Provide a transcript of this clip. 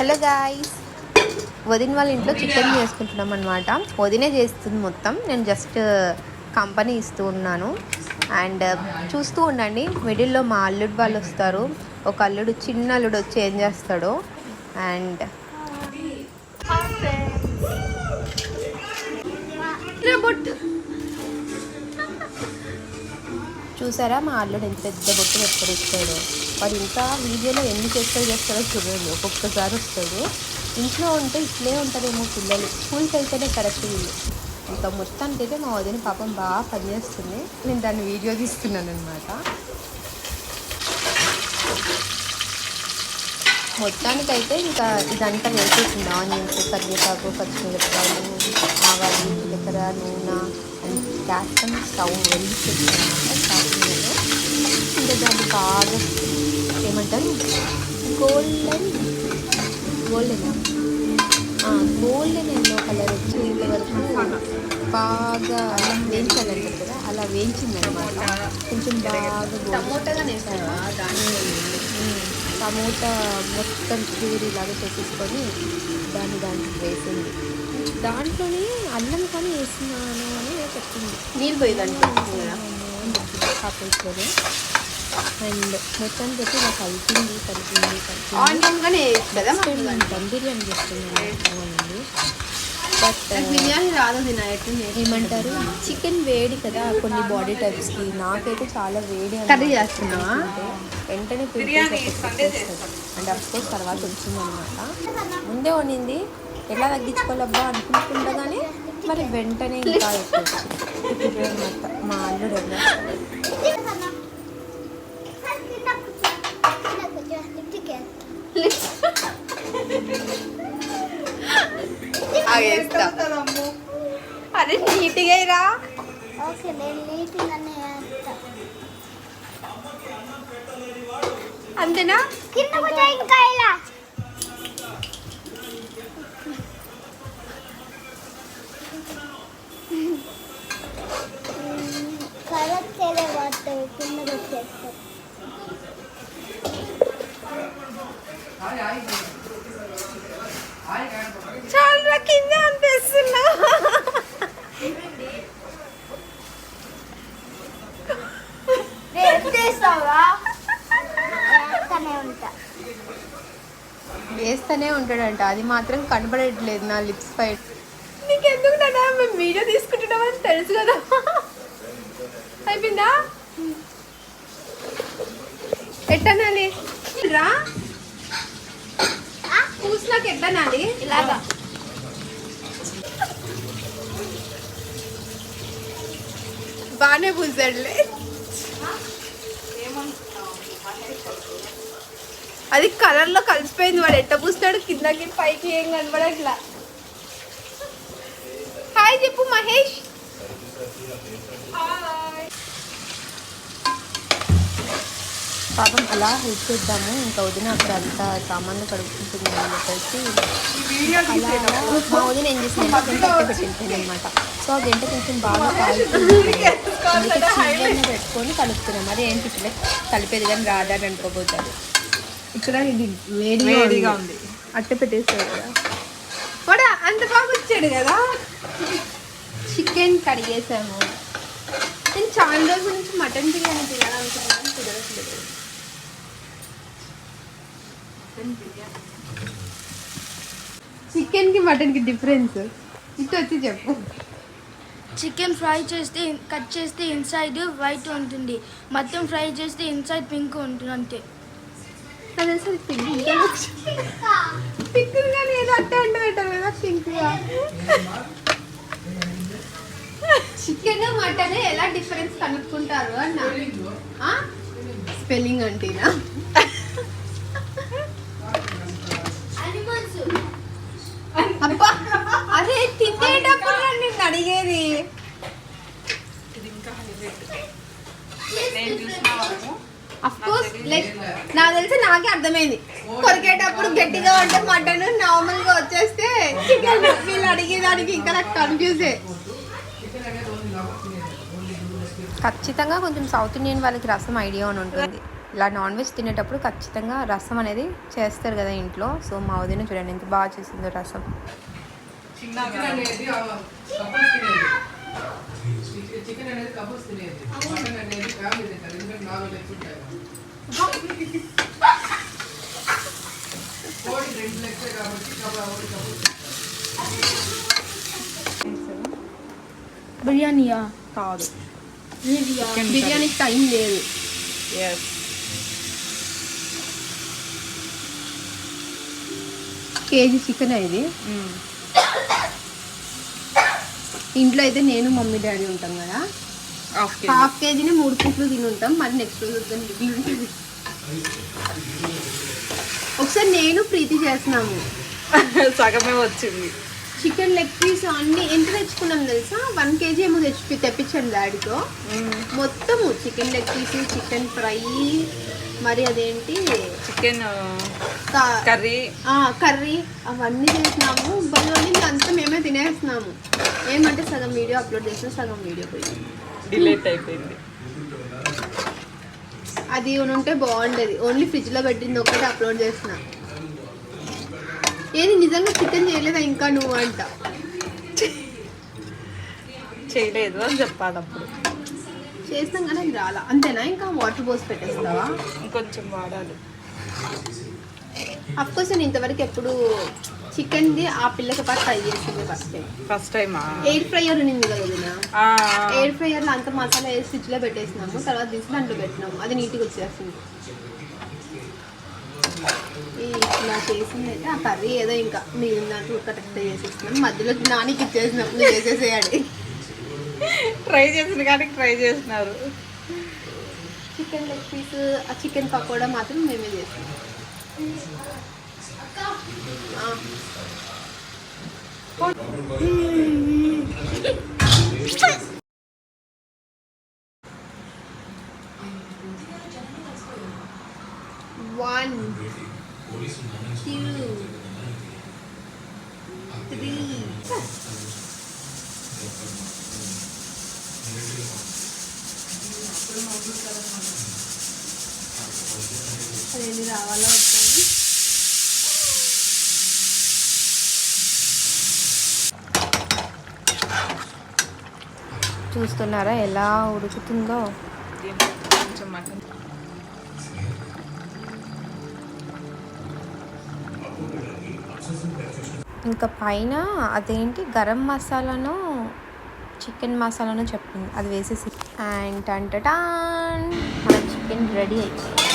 Hello guys వదిన వాళ్ళ ఇంట్లో చికెన్ చేసుకుంటున్నాం అనమాట వదినే చేస్తుంది మొత్తం. నేను జస్ట్ కంపెనీ uh, ఇస్తూ ఉన్నాను. అండ్ uh, చూస్తూ ఉండండి మిడిల్లో మా అల్లుడు వాళ్ళు వస్తారు. ఒక అల్లుడు చిన్న అల్లుడు వచ్చి ఏం చేస్తాడో. అండ్ చూసారా మా అల్లుడు ఎంత పెద్ద బొట్టు పెట్టుకొని వచ్చాడు వాడు ఇంకా వీడియోలో ఎన్ని చేస్తాడు చేస్తారో చూడండి. ఒక్కొక్కసారి వస్తాడు. ఇంట్లో ఉంటే ఇట్లే ఉంటారేమో పిల్లలు. స్కూల్కి వెళ్తేనే కరెక్ట్ వీళ్ళు. ఇంకా మొత్తానికి అయితే మా వదిన పాపం బాగా పనిచేస్తుంది. నేను దాన్ని వీడియో తీస్తున్నాను అనమాట మొత్తానికైతే ఇంకా ఇదంతా వేసేసింది. ఆనియన్స్ కరివేపాకు పచ్చిమిరపకాయలు ఆవాలు జీలకర్ర నూనె అండ్ క్యాస్టమ్ స్టవ్ వెళ్ళి అనమాట ఇంకా దాన్ని బాగా ఏమంటారు golden golden golden yellow colour వచ్చేంత వరకు బాగా వేయించాలంటారు కదా అలా వేయించింది అనమాట కొంచెం బాగా టమోటా మొత్తం లాగా చేసేసుకొని దాన్ని దాంట్లో వేసింది దాంట్లోనే అల్లం కానీ వేస్తున్నాను అని చెప్తుంది నీళ్ళు పోయిందంటే కాపేసుకొని అండ్ మొత్తానికి పెట్టి ఇలా కలిపింది కలిపింది దమ్ బిర్యానీ చేస్తుంది బట్ బిర్యానీ రాదు తిన ఎట్లా ఏమంటారు? చికెన్ వేడి కదా కొన్ని బాడీ టైప్స్కి నాకైతే చాలా వేడి కర్రీ చేస్తున్నావా? వెంటనే అండ్ అఫ్ కోర్స్ తర్వాత వచ్చిందనమాట ముందే వండింది. ఎలా తగ్గించుకోవాలబ్బా? అనుకుంటుండగానే మరి వెంటనే ఇంకా ఎక్కువ. వచ్చింది ఇప్పుడు మా- మా అల్లుడు ఎలా వేస్తా అరే నీట్గా రా ఓకే నేను నీటిగానే వేస్తా అంతేనా కింద కొంచెం ఇంకా ఇలా కరెక్ట్ చేయలే పడుతుంది కిందకి వచ్చేస్తాం చాలా కింద అనిపిస్తున్నా చేస్తావా వేస్తూనే ఉంటా వేస్తూనే ఉంటాడంట. అది మాత్రం కనబడట్లేదు నా లిప్స్ పై. నీకెందుకు నాన్న? మేము వీడియో తీసుకుంటున్నామని తెలుసు కదా. అయిపోయిందా? ఎట్టనాలి? రా. పూసినాక ఎట్టనాలి? ఇలాగా. బాగానే పూసాడులే అది కలర్లో కలిసిపోయింది వాడు. ఎట్ట పూస్తాడు కిందకి పైకి ఏం కనబడట్లా. హాయ్ చెప్పు మహేష్. పాపం అలా హెల్ప్ చేద్దాము. ఇంకా వదిన అక్కడ అంతా సామాన్లు కడుక్కుంటుంది అని చెప్పేసి మా వదిన ఏం చేసింది అంటే గంట పెట్టింది అనమాట సో ఆ గంట కొంచెం బాగా కాలుతుంది పెట్టుకొని కలుపుతున్నాం. అదే ఏంటి ఇట్లా కలిపేది కానీ రాదని అనుకోబోతారు. ఇక్కడ ఇది వేడిగా వేడిగా ఉంది. అట్ట పెట్టేస్తారు కదా. వాడు అంత బాగా వచ్చాడు కదా. చికెన్ కడిగేసాము నేను చాలా రోజుల నుంచి మటన్ బిర్యానీ తినాలనుకున్నాను కుదరట్లేదు. చికెన్కి మటన్కి డిఫరెన్స్? ఇటు వచ్చి చెప్పు. చికెన్ ఫ్రై చేస్తే కట్ చేస్తే ఇన్సైడ్ వైట్ ఉంటుంది. మొత్తం ఫ్రై చేస్తే ఇన్సైడ్ పింక్ ఉంటుంది అంతే. అది అసలు పింక్ పింక్ కానీ ఏదో అట్టే ఉండబెట్టారు కదా పింక్గా చికెన్ మటన్ ఎలా డిఫరెన్స్ కనుక్కుంటారు అన్న? స్పెల్లింగ్ అంటేనా అబ్బా అరే తినేటప్పుడు నన్ను నిన్ను అడిగేది అఫ్ కోర్స్ లైక్ నాకు తెలిసి నాకే అర్థమైంది. కొరికేటప్పుడు గట్టిగా ఉంటే మటన్ నార్మల్గా వచ్చేస్తే చికెన్ వీళ్ళు అడిగేదానికి ఇంకా నాకు కన్ఫ్యూజే ఖచ్చితంగా కొంచెం సౌత్ ఇండియన్ వాళ్ళకి రసం ఐడియా అని ఉంటుంది. ఇలా నాన్ వెజ్ తినేటప్పుడు ఖచ్చితంగా రసం అనేది చేస్తారు కదా ఇంట్లో. సో మా వదిన చూడండి ఎంత బాగా చేసిందో రసం. చికెన్ అనేది కపుల్స్ తినేది. చి- చికెన్ అనేది కపుల్స్ తినేది మటన్ అనేది ఫ్యామిలీ తింటారు ఎందుకంటే నాలుగు లెగ్స్ ఉంటాయి కోడి రెండు లెగ్సే కాబట్టి కబ- ఒకటి కపుల్స్ బిర్యానీయా? కాదు. బిర్యానీ బిర్యానీకి టైం లేదు. కేజీ చికెన్ ఇది? ఇంట్లో అయితే నేను మమ్మీ డాడీ ఉంటాం కదా. హాఫ్ కేజీని మూడు పూట్లు తిని ఉంటాం మరి నెక్స్ట్ రోజు వద్దని మిగిలి ఉంటుంది ఒకసారి నేను ప్రీతి చేస్తున్నాము. సగమే వచ్చింది. చికెన్ లెగ్ పీస్ అన్ని ఎంత తెచ్చుకున్నాం తెలుసా? వన్ కేజీ ఏమో తెచ్చి తెప్పించాను డాడీతో. మొత్తము chicken leg piece chicken fry మరి అదేంటి? Chicken curry. కర్రీ. అవన్నీ చేసినాము. బలోని అంతా మేమే తినేస్తున్నాము. ఏమంటే సగం వీడియో అప్లోడ్ చేసిన సగం వీడియో పోయింది డిలేట్ అయిపోయింది. అది ఉంటే బాగుండేది. ఓన్లీ ఫ్రిడ్జ్లో పెట్టింది ఒకటి అప్లోడ్ చేసిన. ఏది నిజంగా చికెన్ చేయలేదా ఇంకా నువ్వు అంట? చేయలేదు అని చెప్పాలి అప్పుడు. చేస్తాం కానీ అది రాలా. అంతేనా? ఇంకా వాటర్ పోసి పెట్టేస్తావా? ఇంకొంచెం వాడాలి. అఫ్కోర్స్ నేను ఇంతవరకు ఎప్పుడు చికెన్ది ఆ పిల్లకి పాటు ట్రై చేసింది ఫస్ట్ టైం ఫస్ట్ టైమా ఎయిర్ ఫ్రైయర్ ఉన్నింది కదా వదినా? ఎయిర్ ఫ్రైయర్లో అంత మసాలా వేసి ఫ్రిడ్జ్లో పెట్టేసినాము. తర్వాత తీసి దాంట్లో పెట్టినాము. అది నీట్గా వచ్చేస్తుంది ఈ ఇలా చేసింది అయితే ఆ కర్రీ ఏదో ఇంకా మిగిలిన దాంట్లో కరెక్ట్ చేసేసినాం మధ్యలో నానికి ఇచ్చేసినాం నువ్వు చేసేసేయాలి ట్రై చేసిన కానీ ట్రై చేసినారు. చికెన్ లెగ్ పీస్ ఆ చికెన్ పకోడా మాత్రం మేమే ఆ. One, two, three. అదేంటి రావాలా వచ్చాను చూస్తున్నారా ఎలా ఉడుకుతుందో ఇంకా పైన అదేంటి? గరం మసాలాను చికెన్ మసాలాను చెప్పింది. అది వేసేసి. అండ్ టంటటాన్ మన చికెన్ రెడీ అయిపోయింది.